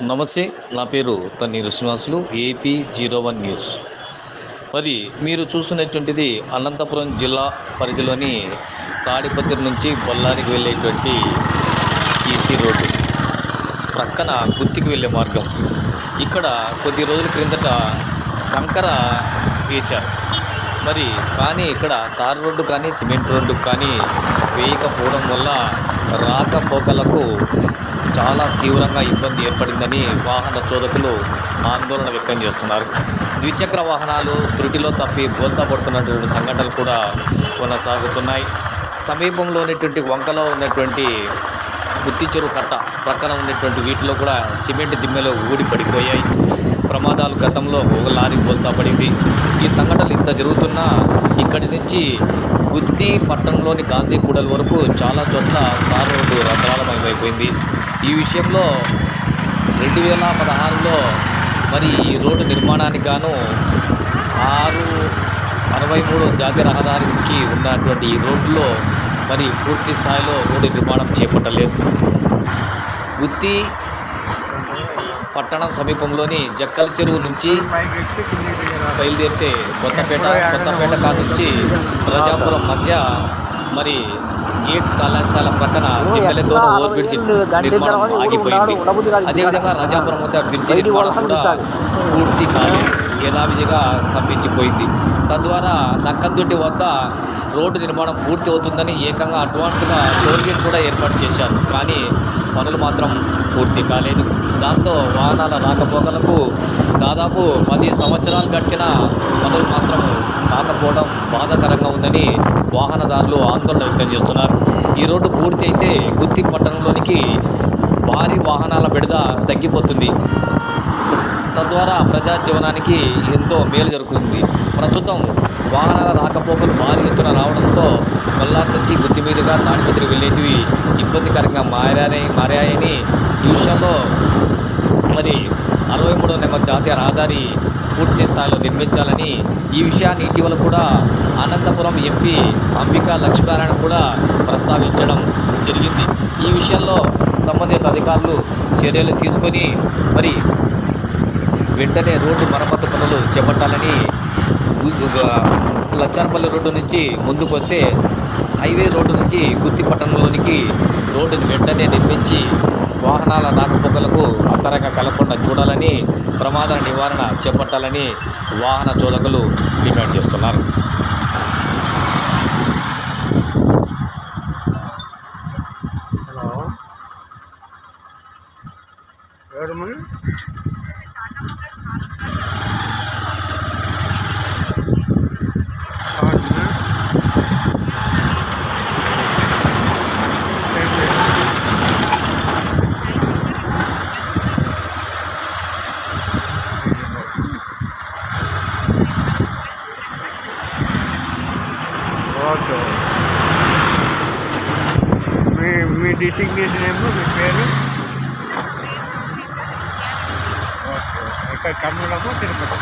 నమస్తే నా పేరు Tanniru Srinivasulu AP zero one news. మరి మీరు చూస్తున్నటువంటిది అనంతపురం జిల్లా పరిధిలోని తాడిపత్రి నుంచి బొల్లారికి వెళ్ళేటువంటి ఈసీ రోడ్డు. ప్రక్కన గుత్తికి వెళ్ళే మార్గం. ఇక్కడ కొద్ది రోజుల క్రిందట కంకర వేశారు. మరి కానీ ఇక్కడ తార్ రోడ్డు కానీ సిమెంట్ రోడ్డు కానీ వేయకపోవడం వల్ల రాకపోకలకు చాలా తీవ్రంగా ఇబ్బంది ఏర్పడిందని వాహన చోదకులు ఆందోళన వ్యక్తం చేస్తున్నారు. ద్విచక్ర వాహనాలు త్రుటిలో తప్పి బోల్తా పడుతున్నటువంటి సంఘటనలు కూడా కొనసాగుతున్నాయి. సమీపంలో ఉన్నటువంటి వంకలో ఉన్నటువంటి గుత్తి చెరువు కట్ట ప్రక్కన ఉన్నటువంటి వీటిలో కూడా సిమెంట్ దిమ్మెలు ఊడి పడిపోయాయి. ప్రమాదాలు గతంలో ఒక లారీ పోల్చబడింది. పడింది ఈ సంఘటనలు ఇంత జరుగుతున్నా ఇక్కడి నుంచి గుత్తి పట్టణంలోని గాంధీ కూడలి వరకు చాలా చోట్ల తార్ రోడ్డు రథాలమయమైపోయింది ఈ విషయంలో రెండు వేల పదహారులో మరి ఈ రోడ్డు నిర్మాణానికి గాను ఆరు అరవై మూడు జాతీయ రహదారికి ఉన్నటువంటి ఈ రోడ్లో మరి పూర్తి స్థాయిలో రోడ్డు నిర్మాణం చేపట్టలేదు. గుత్తి పట్టణం సమీపంలోని జక్కల చెరువు నుంచి బయలుదేరితే కొత్తపేట కొత్తపేట కాడ నుంచి ప్రజాపురం మధ్య మరి గేట్స్ కళాశాల ప్రక్కన దిబ్బెలతో ఓవర్ బ్రిడ్జ్ నిర్మాణం ఆగిపోయింది. అదేవిధంగా రాజాపురం వద్ద బ్రిడ్జి నిర్మాణం కూడా పూర్తి కాలేదు. యథావిధిగా స్తంభించిపోయింది. తద్వారా నక్కద్దుడ్డి వద్ద రోడ్డు నిర్మాణం పూర్తి అవుతుందని ఏకంగా అడ్వాన్స్గా టోల్గేట్ కూడా ఏర్పాటు చేశారు. కానీ పనులు మాత్రం పూర్తి కాలేదు. దాంతో వాహనాల రాకపోకలకు దాదాపు పది సంవత్సరాలు గడిచిన పనులు మాత్రం రాకపోవడం బాధాకరంగా ఉందని వాహనదారులు ఆందోళన వ్యక్తం చేస్తున్నారు. ఈ రోడ్డు పూర్తి అయితే గుత్తి పట్టణంలోనికి భారీ వాహనాల బిడద తగ్గిపోతుంది. తద్వారా ప్రజా జీవనానికి ఎంతో మేలు జరుగుతుంది. ప్రస్తుతం వాహనాల రాకపోకలు భారీ ఎత్తున రావడంతో మల్లార్ నుంచి గుత్తి మీదుగా తాడిపత్రి వెళ్ళేటివి ఇబ్బందికరంగా మారాయని మారాయని ఈ విషయంలో మరి అరవై మూడో నెంబర్ జాతీయ రహదారి పూర్తి స్థాయిలో నిర్మించాలని ఈ విషయాన్ని ఇటీవల కూడా అనంతపురం ఎంపీ అంబికా లక్ష్మీనారాయణ కూడా ప్రస్తావించడం జరిగింది. ఈ విషయంలో సంబంధిత అధికారులు చర్యలు తీసుకొని మరి వెంటనే రోడ్డు మరమ్మతు పనులు చేపట్టాలని లచ్చానపల్లి రోడ్డు నుంచి ముందుకు వస్తే హైవే రోడ్డు నుంచి గుత్తి పట్టణంలోనికి రోడ్డుని వెంటనే నిర్మించి వాహనాల రాకపోకలకు అంతరంగా కలగకుండా చూడాలని ప్రమాద నివారణ చేపట్టాలని వాహన చోదకులు డిమాండ్ చేస్తున్నారు. హలో ఎవరమ్మా అవునమ్మా ఏం లేదు. ఓకే మీ మీ డిసిగ్నేషన్ ఏమో మీ పేరు? ఓకే ఇక్కడ కర్నూలులో తిరుపతి